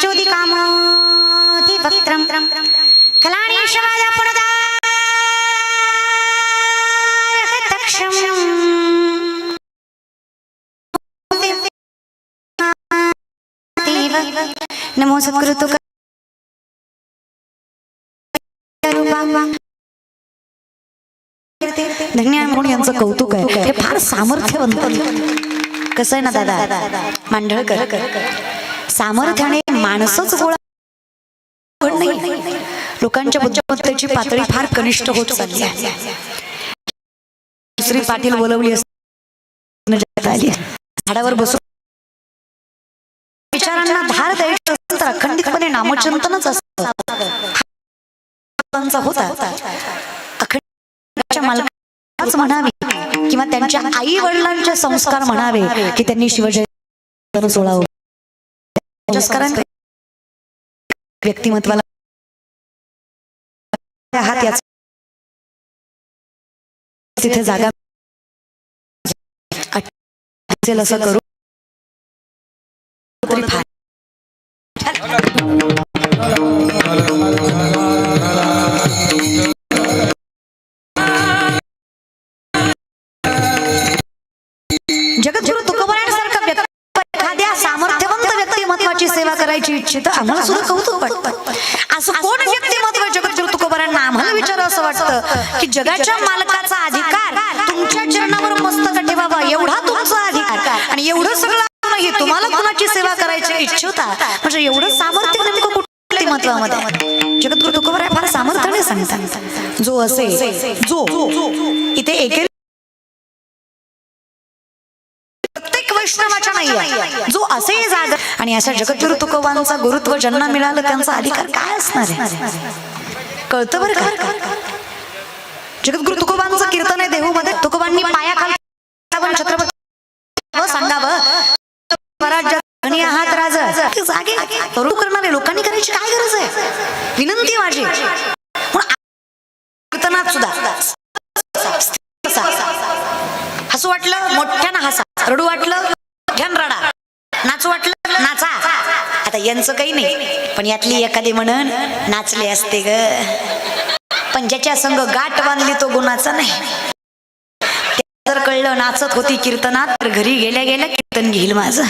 ज्योती कलानि शवादा पुनदा नमो सत्कृतु धन्य म्हणून यांचं कौतुक आहे. हे फार सामर्थ्यवंत कसं आहे ना दादा? मांढळकर सामर्थ्याने माणसंच गोळा पण नाही. लोकांच्या बुद्धिमत्तेची पातळी फार कनिष्ठ होत चालली आहे. दुसरी पाटील बोलवली आली झाडावर बसून विचारांना धार द्यायची असेल तर अखंडितपणे नामचिंतनच असतं. होता. अखंड मालकाच म्हणावी किंवा त्यांच्या आई वडिलांचे संस्कार म्हणावे की त्यांनी शिवजय सोळावं संस्कारांत व्यक्तिमत्वाला हात याच तिथे जागा असेल असं करू. तरी फार की जगाच्या मालकाचा अधिकार तुमच्या चरणावर मस्तक ठेवावा एवढा तुमचा अधिकार. आणि एवढं सगळं नाही तुम्हाला कुणाची सेवा करायची इच्छिता? म्हणजे एवढं सामर्थ्य नेमकं कुठल्या व्यक्तिमत्वामध्ये जगद्गुरु तुकोबाराय फार सामर्थ्याने सांगतात. जो असे जो इथे एके प्रत्येक वैष्णवाच्या नाहीये. जो असे जाग आणि अशा जगद्गुरु तुकोबांचा गुरुत्व ज्यांना मिळालं त्यांचा अधिकार काय असणार आहे? कळतं बरं का? जगद्गुरु तुकोबांचं कीर्तन आहे देहूमध्ये तुकोबांनी पायाखाली छत्रपती सांगावं आहात राज. जागे. करू करणारे लोकांनी करायची काय गरज आहे? विनंती माझी. पण कीर्तनात सुद्धा हसू वाटलं मोठ्यानं हसा. रडू वाटलं मोठ्यानं रडा. नाचू वाटलं नाचा. आता यांचं काही नाही पण यातली एखादी म्हणून नाचले असते ग. पण ज्याच्या संग गाठ बांधली तो गुणाचा नाही. त्याला जर कळलं नाचत होती कीर्तनात तर घरी गेल्या गेल्या कीर्तन घेईल माझं.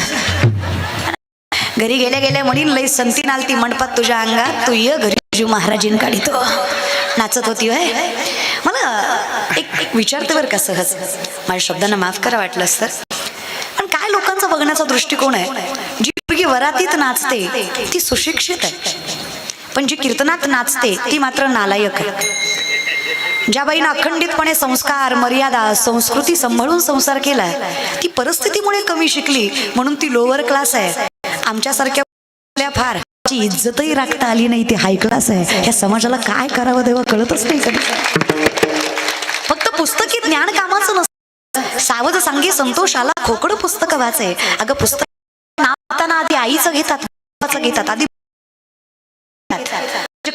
घरी गेल्या गेल्या म्हणीन लई संती नालती मंडपात तुझ्या अंगात तू ये घरी तुझी महाराजीन काढितो. नाचत होती होय. मला एक एक विचारते बरं का सहज. माझ्या शब्दांना माफ करा वाटलं तर. पण काय लोकांचा बघण्याचा दृष्टिकोन आहे? जी मुलगी वरातीत नाचते ती सुशिक्षित आहे. पण जी कीर्तनात नाचते ती मात्र नालायक आहे. ज्या बाईनं अखंडितपणे संस्कार मर्यादा संस्कृती सांभाळून संसार केला ती परिस्थितीमुळे कमी शिकली म्हणून ती लोअर क्लास आहे. आमच्यासारख्या फार इज्जतही राखता आली नाही ती हाय क्लास आहे. ह्या समाजाला काय करावं तेव्हा कळतच नाही कधी. फक्त पुस्तकी ज्ञान कामाचं नसतं. सावध सांगे संतोषाला खोकडं पुस्तक वाचाय. अगं पुस्तक नावताना आधी आईचं घेतात घेतात. आधी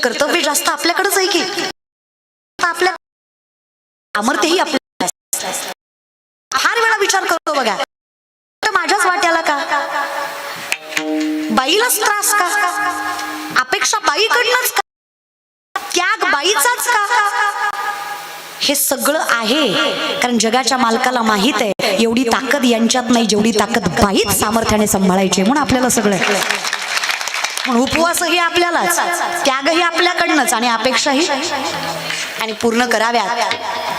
कर्तव्य जास्त आपल्याकडेच आहे की? आपल्या अमरतेही आपल्या फार वेळा विचार करतो बघा. तर माझ्याच वाट्याला का? बाईलाच त्रास का? अपेक्षा बाईकडनंच का? त्याग बाईचाच का? हे सगळं आहे. कारण जगाच्या मालकाला माहीत आहे एवढी ताकद यांच्यात नाही जेवढी ताकद बाईत सामर्थ्याने सांभाळायची म्हणून आपल्याला सगळं पण उपवासही आपल्यालाच. त्यागही आपल्याकडनंच आणि अपेक्षाही. आणि पूर्ण कराव्यात.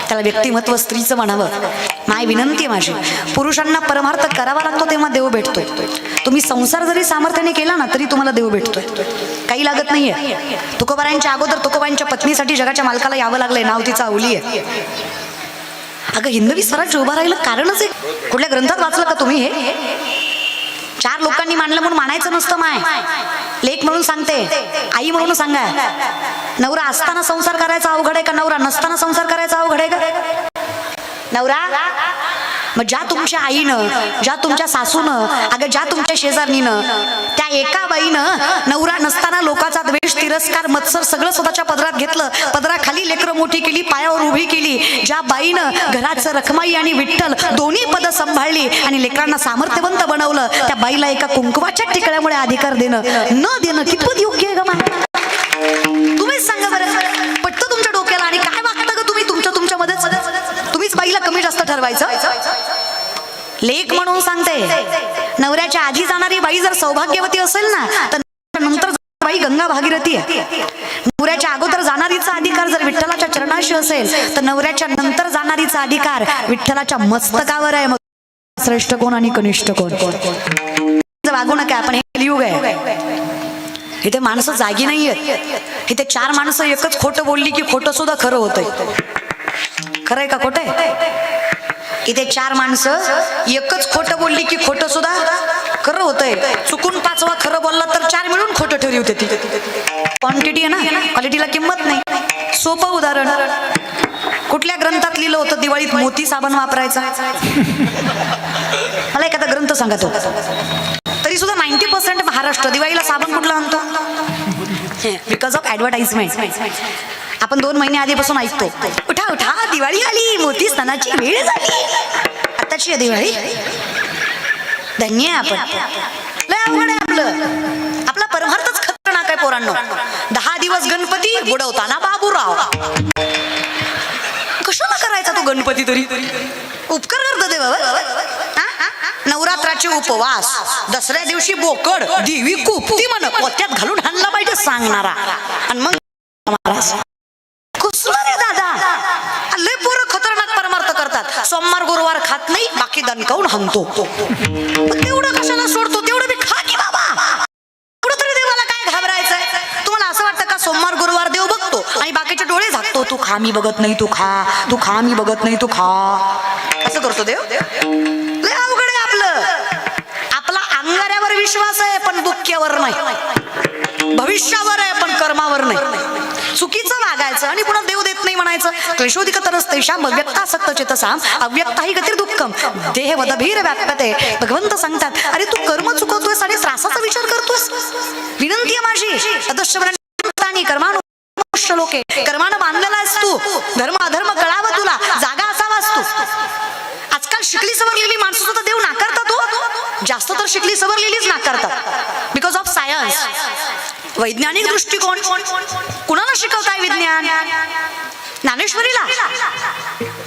त्याला व्यक्तिमत्व स्त्रीचं म्हणावं. माय विनंती आहे माझी. पुरुषांना परमार्थ करावा लागतो तेव्हा देव भेटतोय. तुम्ही संसार जरी सामर्थ्याने केला ना तरी तुम्हाला देव भेटतोय. काही लागत नाहीये. तुकोबारांच्या अगोदर तुकोबांच्या पत्नीसाठी जगाच्या मालकाला यावं लागलंय. नाव तिचा अवली आहे अगं हिंदवी स्वराज्य उभा राहिलं कारणच आहे. कुठल्या ग्रंथात वाचलं का तुम्ही हे? चार लोकांनी मांडलं म्हणून मानायचं नसतं माय. लेख म्हणून सांगते आई म्हणून सांगा. नवरा असताना संसार करायचा अवघड आहे का? नवरा नसताना संसार करायचा अवघड आहे का? नवरा मग ज्या तुमच्या आईनं ज्या तुमच्या सासूनं अगं ज्या तुमच्या शेजारणीनं त्या एका बाईनं नवरा नसताना लोकाचा द्वेष तिरस्कार मत्सर सगळं स्वतःच्या पदरात घेतलं. पदराखाली लेकरं मोठी केली पायावर उभी केली. ज्या बाईनं घराचं रखमाई आणि विठ्ठल दोन्ही पद सांभाळली आणि लेकरांना सामर्थ्यवंत बनवलं त्या बाईला एका कुंकवाच्या ठिकाण्यामुळे अधिकार देणं न देणं कितपत योग्य आहे ग मा तुम्हीच सांगा बरं. पटतं तुमच्या डोक्याला आणि काय वागतं ग तुम्ही तुमच्या तुमच्यामध्येच तुम्हीच बाईला कमी जास्त ठरवायचं? लेख म्हणून सांगते. नवऱ्याच्या आधी जाणारी बाई जर सौभाग्यवती असेल ना तर नंतर बाई गंगा भागीरथी आहे. नवऱ्याच्या अगोदर जाणारीचा अधिकार जर विठ्ठलाच्या चरणाशी असेल तर नवऱ्याच्या नंतर जाणारीचा अधिकार विठ्ठलाच्या मस्तकावर आहे. मग श्रेष्ठ कोण आणि कनिष्ठ कोण? वागू नका आपण हे कलियुग आहे. इथे माणसं जागी नाहीयेत. इथे चार माणसं एकच खोटं बोलली की खोटं सुद्धा खरं होतंय. खरंय का खोटंय इथे चार माणसं एकच खोटं बोलली की खोटं सुद्धा खरं होतंय. चुकून पाचवा खरं बोलला तर चार मिळून खोटं ठरवते ती. क्वांटिटी आहे ना? क्वालिटीला किंमत नाही. सोपं उदाहरण. कुठल्या ग्रंथात लिहिलं होतं दिवाळीत मोती साबण वापरायचा? मला एखादा ग्रंथ सांगा तो. तरी सुद्धा नाईन्टी पर्सेंट महाराष्ट्र. दिवाळीला साबण कुठला आणतो? बिकॉज ऑफ ऍडव्हर्टाइजमेंट आपण दोन महिने आधीपासून ऐकतो उठा उठा. दिवाळी आली. मोती सणाची वेळ झाली. आताची आहे दिवाळी. धन्य आहे आपण. लय अवघड आहे आपलं. आपला परमार्थच खतरनाक आहे पोरांनो. दहा दिवस गणपती बुडवताना बाबूराव? कशाला करायचा तो गणपती तरी? उपकार करतो ते बाबा नवरात्राचे उपवास. दसऱ्या दिवशी बोकड देवी कुपती म्हण पोत्यात घालून हाणला पाहिजे सांगणारा. आणि मग महाराज कुसलं रे दादा? लय पोरं खतरनाक परमार्थ करतात. सोमवार गुरुवार खात नाही बाकी दणकावून हंगतो तेवढं कशाला सोडतो? तेवढं मी खा की बाबा. एवढं तरी देवाला काय घाबरायचंय? तुम्हाला असं वाटतं का सोमवार गुरुवार देव बघतो आणि बाकीचे डोळे झाकतो? तू खा मी बघत नाही तू खा. तू खा मी बघत नाही तू खा. असं करतो देव देव अवघड आहे आपलं आपला अंगाऱ्यावर विश्वास आहे पण दुःख्यावर नाही. भविष्यावर आहे पण कर्मावर नाही. चुकीचं वागायचं आणि पुन्हा देव देत नाही म्हणायचं. क्लेशोधिक तरच तेषाम अव्यक्तासक्त चेतसाम अव्यक्ताही गतीर दुःखम. देह वदभीर व्याप्यते. भगवंत सांगतात अरे तू कर्म चुकवतोयस आणि त्रासाचा विचार करतोस विनंती आहे माझी. अदृश्य कर्मानु लोके कर्मानं बांधलेला आहेस तू. धर्म अधर्म कळावं तुला. जागा असावास तू. आजकाल शिकली समजलेली माणसं सुद्धा देव नाकारतात हो जास्त तर शिकली सवरलेलीच नाकारतात बिकॉज ऑफ सायन्स वैज्ञानिक दृष्टिकोन. कुणाला शिकवताय विज्ञान? ज्ञानेश्वरीला.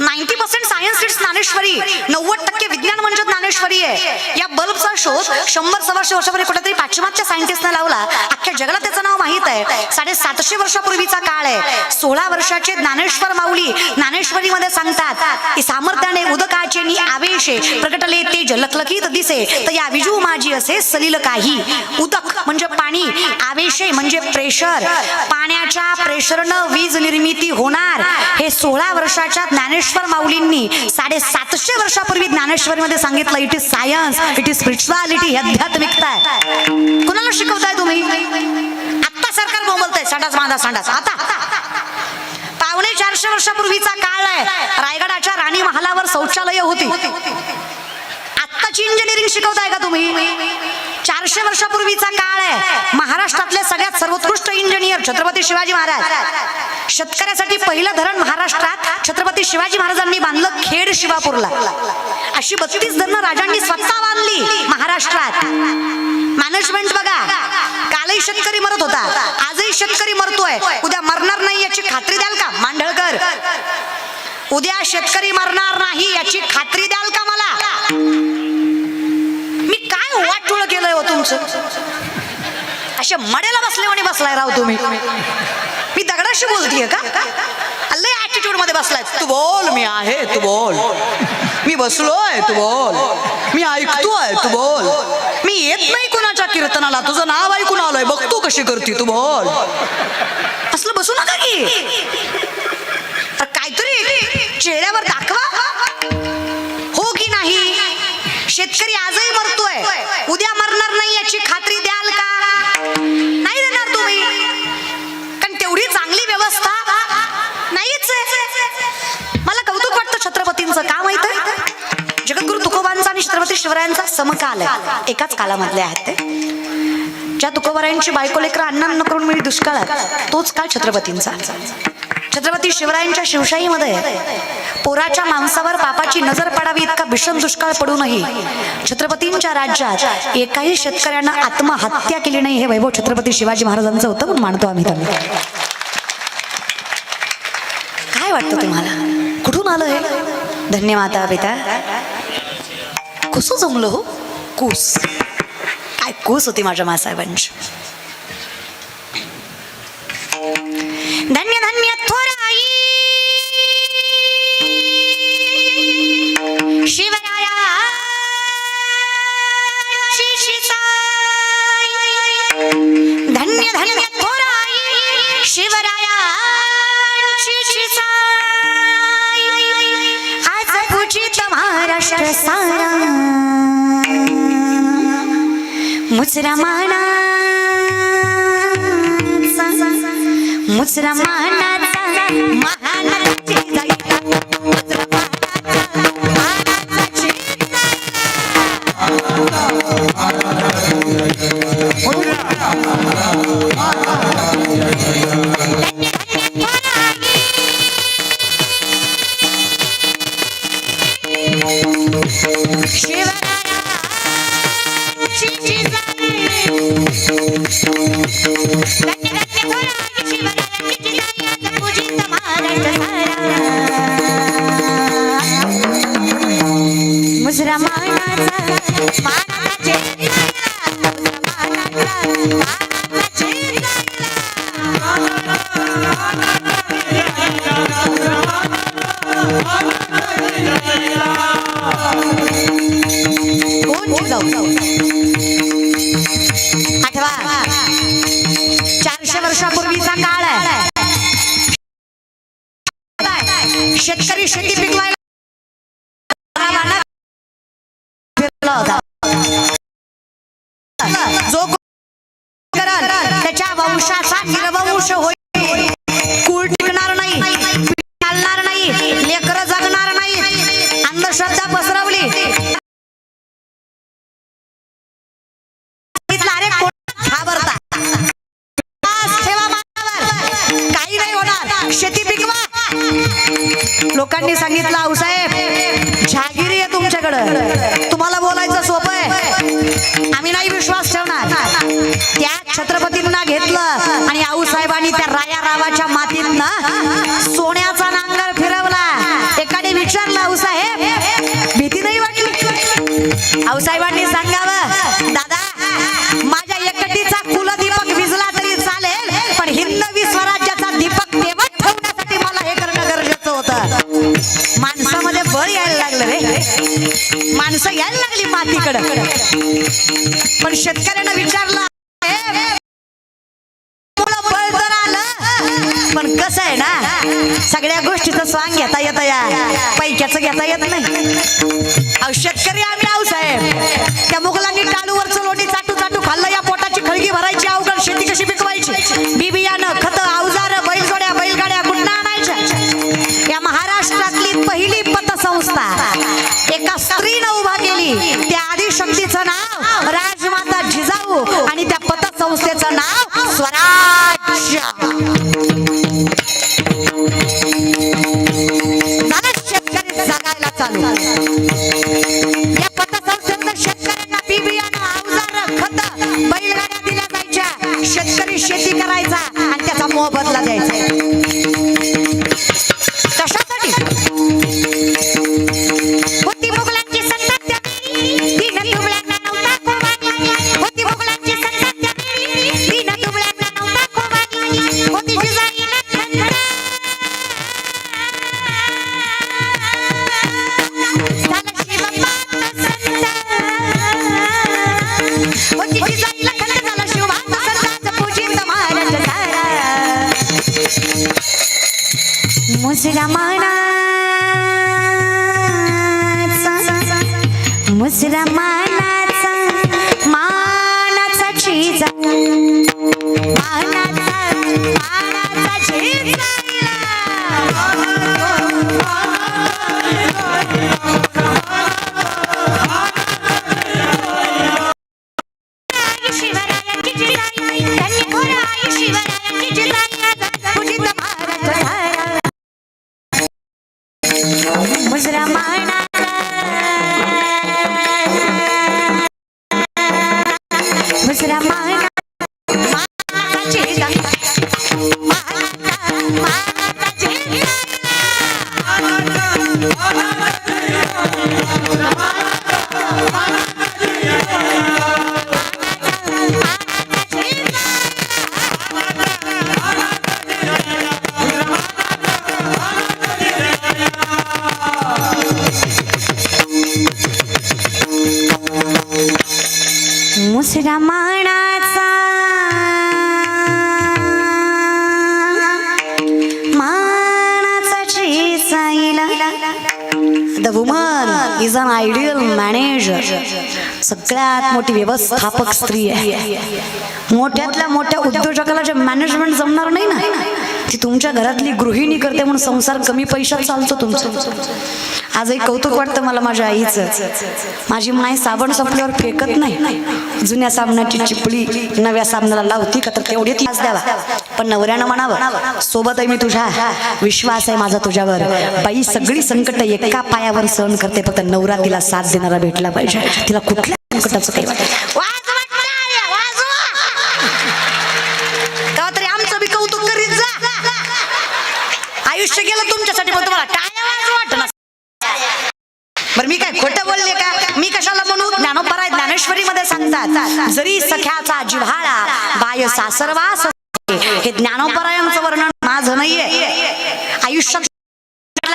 Ninety percent science it's Dnyaneshwari. नव्वद टक्के विज्ञान म्हणजे ज्ञानेश्वरी आहे. या बल्बचा शोध शंभर सव्वाशे वर्षापूर्वी कुठेतरी पाश्चिमात्य सायंटिस्टने लावला. अख्ख्या जगाला त्याचं नाव माहीत आहे. साडेसातशे वर्षापूर्वीचा काळ आहे. सोळा वर्षाचे ज्ञानेश्वर माऊली ज्ञानेश्वरीमध्ये सांगतात की सामर्थ्याने उदकाचे नि आवेशे प्रकटले ते जलकलकीत दिसे. तर या विजू माझी असे सलील काही. उदक म्हणजे पाणी. आवेशय म्हणजे प्रेशर. पाण्याच्या प्रेशरनं वीज निर्मिती होणार. हे सोळा वर्षाच्या ज्ञानेश्वर माऊलींनी साडेसातशे वर्षापूर्वी ज्ञानेश्वरीमध्ये सांगितलं it is science it is spirituality ही आध्यात्मिकता आहे. कुणाला शिकवताय तुम्ही? आत्ता सरकार बोंबलतंय. संडास बांधा संडास आता. पावणे चारशे वर्षापूर्वीचा काळ आहे. रायगडाच्या राणी महालावर शौचालय होती. आत्ताची इंजिनिअरिंग शिकवताय का तुम्ही? चारशे वर्षापूर्वीचा काळ आहे. महाराष्ट्रातले सगळ्यात सर्वोत्कृष्ट इंजिनियर छत्रपती शिवाजी महाराज. शेतकऱ्यासाठी पहिलं धरण महाराष्ट्रात छत्रपती शिवाजी महाराजांनी बांधलं खेड शिवापूरला. अशी बत्तीस धरणं राजांनी स्वतः बांधली महाराष्ट्रात. मॅनेजमेंट बघा कालही शेतकरी मरत होता. आजही शेतकरी मरतोय. उद्या मरणार नाही याची खात्री द्याल का मांडळकर? उद्या शेतकरी मरणार नाही याची खात्री द्याल का मला मी काय वाटोळ केलंय हो तुमचं? अशा मड्याला बसले म्हणे बसलाय राव तुम्ही. मी दगडाशी बोलतीये का? लय ऍटिट्यूडमध्ये बसलाय. तू बोल मी आहे तू बोल. मी बसलोय तू बोल. मी ऐकतोय तू बोल. मी येत नाही कुणाच्या कीर्तनाला. तुझं नाव ऐकून आलोय. बघतो कशी करते तू बोल. असलं बसू नका की. काहीतरी चेहऱ्यावर दाखवा. हो की नाही? शेतकरी आजही मरतोय. उद्या याची खात्री द्याल का? नाही देणार तुम्ही. कारण तेवढी चांगली व्यवस्था नाहीच मला कौतुक वाटतं छत्रपतींचं का माहीत आहे? जगद्गुरु तुकोबांचा आणि छत्रपती शिवरायांचा समकाल आहे. एकाच कालामधले आहेत ते. ज्या तुकोबारायांची बायको लेकर अण्णांना करून मिळी दुष्काळात तोच काळ छत्रपतींचा. छत्रपती शिवरायांच्या शिवशाहीमध्ये पोराच्या मांसावर पापाची नजर पडावी इतका भीषण दुष्काळ पडूनही छत्रपतींच्या राज्यात एकाही शेतकऱ्यांना आत्महत्या केली नाही हे वैभव छत्रपती शिवाजी महाराजांचं होतं म्हणून मानतो आम्ही त्यांना. काय वाटतं तुम्हाला? कुठून आलं हे? धन्यवाद माता पिता जमलो हो? कुस. काय कुस होती माझ्या मासाहेबांची? सारा सारा मुसलमाना मुसलमानाचा महानाची त्याच्या वंशाचा निर्वंश होईल कुळ वाटली आऊसाहेबांनी सांगावं दादा माझ्या एकटीचा कुलदीपक विजला तरी चालेल पण हिंदवी स्वराज्याचा दीपक तेवत ठेवण्यासाठी मला हे करणं गरजेचं होतं. माणसामध्ये बळ यायला लागलं रे. माणसं यायला लागली मातीकडं. पण शेतकऱ्यानं विचारलं पण कसं आहे ना? सगळ्या गोष्टीचं स्वांग घेता येतं या. पैक्याचं घेता येत नाही. शेतकरी त्या मुघलांनी टाळूवर लोणी चाटू चाटू खाल्लं. या पोटाची खळगी भरायची अवघड शेती कशी पिकवायची. बी बियाणं खत अवजार बैलजोड्या बैलगाड्या गुंडा आणायच्या? या महाराष्ट्रातली पहिली पतसंस्था. एका स्त्रीनं उभा केली. त्या आदिशक्तीचं नाव राजमाता जिजाऊ आणि त्या पतसंस्थेचं नाव स्वराज्य. दुसरा माणाचा the woman is an ideal manager सगळ्यात मोठी व्यवस्थापक स्त्री आहे. मोठ्यातल्या मोठ्या उद्योजकाला जे मॅनेजमेंट जमणार नाही ना ती तुमच्या घरातली गृहिणी करते म्हणून संसार कमी पैशात चालतो तुमचा. आजही कौतुक वाटतं मला माझ्या आईचं. माझी माय साबण संपल्यावर फेकत नाही. जुन्या साबणाची चिपळी नव्या साबणाला लावती का तर तेवढी त्रास द्यावा. पण नवऱ्यानं म्हणावं सोबत आहे मी तुझ्या. विश्वास आहे माझा तुझ्यावर. बाई सगळी संकट एका पायावर सहन करते. फक्त नवरा तिला साथ देणारा भेटला पाहिजे. तिला कुठल्या संकटाचं काही वाटत का तरी आमचं बी कौतुक करीत जा आयुष्य गेलं तुमच्यासाठी पण तुम्हाला टाळ्या वाजवा वाटत बरं मी काय खोटं बोलले का मी कशाला म्हणू ज्ञानोपराय ज्ञानेश्वरी जरी सख्याचा जिव्हाळा बाय सासरवास हे ज्ञानोपरायांचं वर्णन माझं नाहीये. आयुष्यात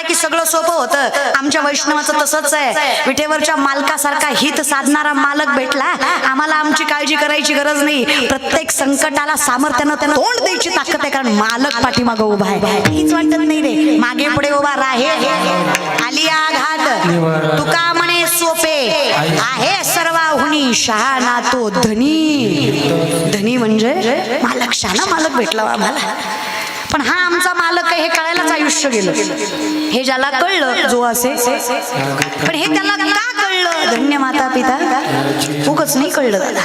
की सगळं सोपं होतं. आमच्या वैष्णवाचं तसंच आहे. विठेवरच्या मालकासारखा हित साधणारा मालक भेटला. आम्हाला आमची काळजी करायची गरज नाही. प्रत्येक संकटाला सामर्थ्यानं त्यांना तोंड द्यायची ताकद आहे कारण मालक पाठीमागं उभा आहे. काहीच वाटत नाही रे. मागे पुढे उभा राहे. आली आघात तुका सोपे आहे सर्वाहुनी शहाणा तो धनी. धनी म्हणजे मालक शहाणा मालक भेटला आम्हाला. पण हा आमचा मालक आहे हे कळायलाच आयुष्य गेलं. हे ज्याला कळलं जो असे. पण हे त्याला का कळलं? धन्य माता पिता. उगच नाही कळलं त्याला.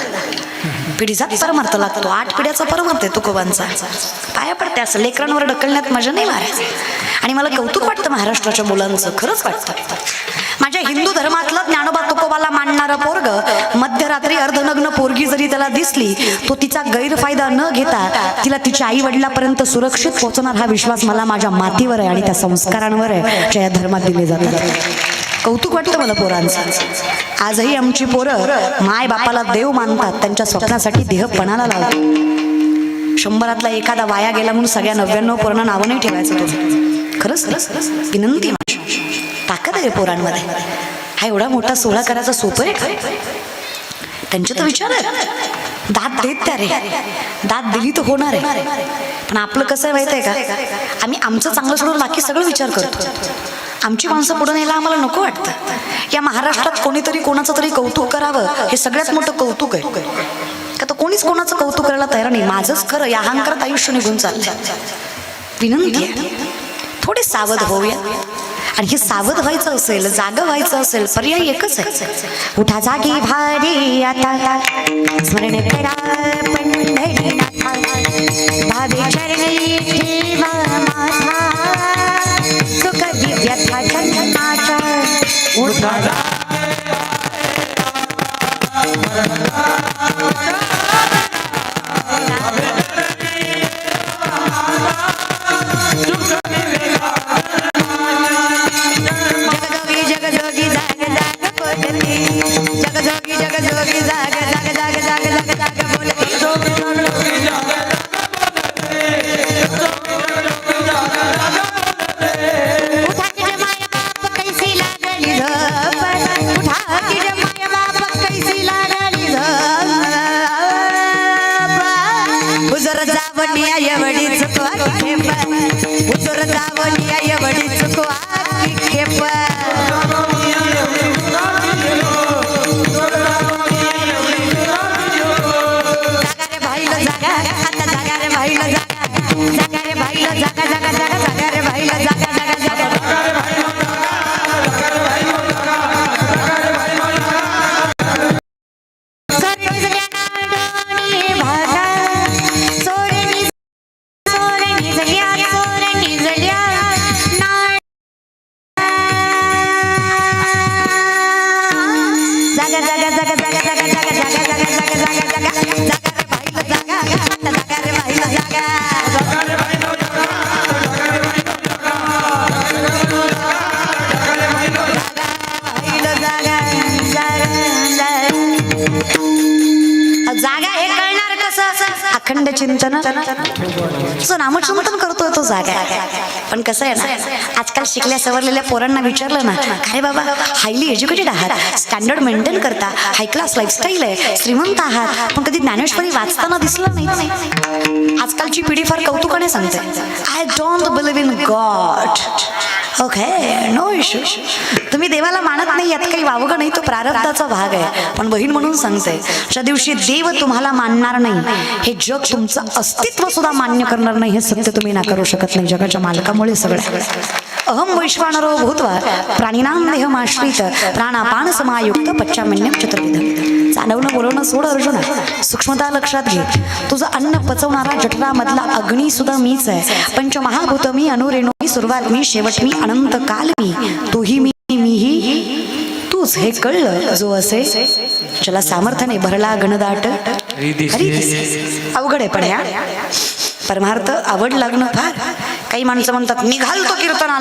पिढीचा परमार्थ लागतो. आठ पिढ्याचा परमार्थ आहे तुकोबांचा. पाया पडते असं लेकरांवर ढकलण्यात मजा नाही मारायचं. आणि मला कौतुक वाटतं महाराष्ट्राच्या मुलांचं खरंच वाटतं. माझ्या हिंदू धर्मातलं ज्ञानोबा तुकोबाला मांडणारं पोरग मध्यरात्री अर्धनग्न पोरगी जरी त्याला दिसली तो तिचा गैरफायदा न घेता तिला तिच्या आई वडिलापर्यंत सुरक्षित पोहोचणार हा विश्वास मला माझ्या मातीवर आहे आणि त्या संस्कारांवर आहे ज्या या धर्मात दिले जातात. कौतुक वाटतं मला पोरांचं. आजही आमची पोरं माय बापाला देव मानतात त्यांच्या स्वप्नासाठी देह पणाला लावतात. शंभरातला एखादा वाया गेला म्हणून सगळ्या नव्याण्णव पोरांना नावं नाही ठेवायचं तुझं. खरंच विनंती ताकद आहे पोरांमध्ये. हा एवढा मोठा सोहळा करायचा सोपं आहे का? त्यांचे तर विचार आहे दात देत त्या रे. दात दिली तर होणार आहे. पण आपलं कसं आहे माहिती आहे का? आम्ही आमचं चांगलं सोडून बाकी सगळं विचार करतो. आमची माणसं पुढे न्यायला आम्हाला नको वाटतं. या महाराष्ट्रात कोणीतरी कोणाचं तरी कौतुक करावं हे सगळ्यात मोठं कौतुक आहे. का तर कोणीच कोणाचं कौतुक करायला तयार नाही. माझंच खरं या अहंकारात आयुष्य निघून चाललं विनंती आहे थोडे सावध होऊया. आणि हे सावध व्हायचं असेल जाग व्हायचं असेल पर्याय एकच आहे. उठा जागी भारी आता. स्मरण करा भावे चरणी ठेवा माथा. व्यथा जन्माचा उठा तुझं नामचिंतन करतोय तो जागा पण कसं आहे ना आजकाल शिकल्या सवरलेल्या पोरांना विचारलं ना अरे बाबा हायली एज्युकेटेड आहात स्टँडर्ड मेंटेन करता हाय क्लास लाईफस्टाईल आहे श्रीमंत आहात पण कधी ज्ञानेश्वरी वाचताना दिसलं नाही. आजकालची पिढी फार कौतुकाने सांगते. I don't believe in God okay no issue तुम्ही देवाला मानत नाही यात काही वावगं नाही तो प्रारब्धाचा भाग आहे. पण बहीण म्हणून सांगते ज्या दिवशी देव तुम्हाला मानणार नाही हे जग तुमचं अस्तित्व सुद्धा मान्य करणार नाही हे सत्य तुम्ही नाकारू शकत नाही जगाच्या मालकामुळे सगळं. अहम वैश्वानरो भूतवा प्राणीनाम देह देहमाश्रित प्राणापान समायुक्त पच्चामन्यम चतुर्विध. चालवणं बोलवणं सोड अर्जुना सूक्ष्मता लक्षात घे. तुझं अन्न पचवणारा जठरामधला अग्नी सुद्धा मीच आहे. पंचमहाभूत मी अनुरेणू सुरुवात मी शेवट मी अनंत काल मी. तूही मी मीही. तूच हे कळलं जो असे. ज्याला सामर्थ्याने भरला गणदाट. अवघड आहे पण ह्या परमार्थ आवड लागणं फार. काही माणसं म्हणतात मी घालतो कीर्तनाला.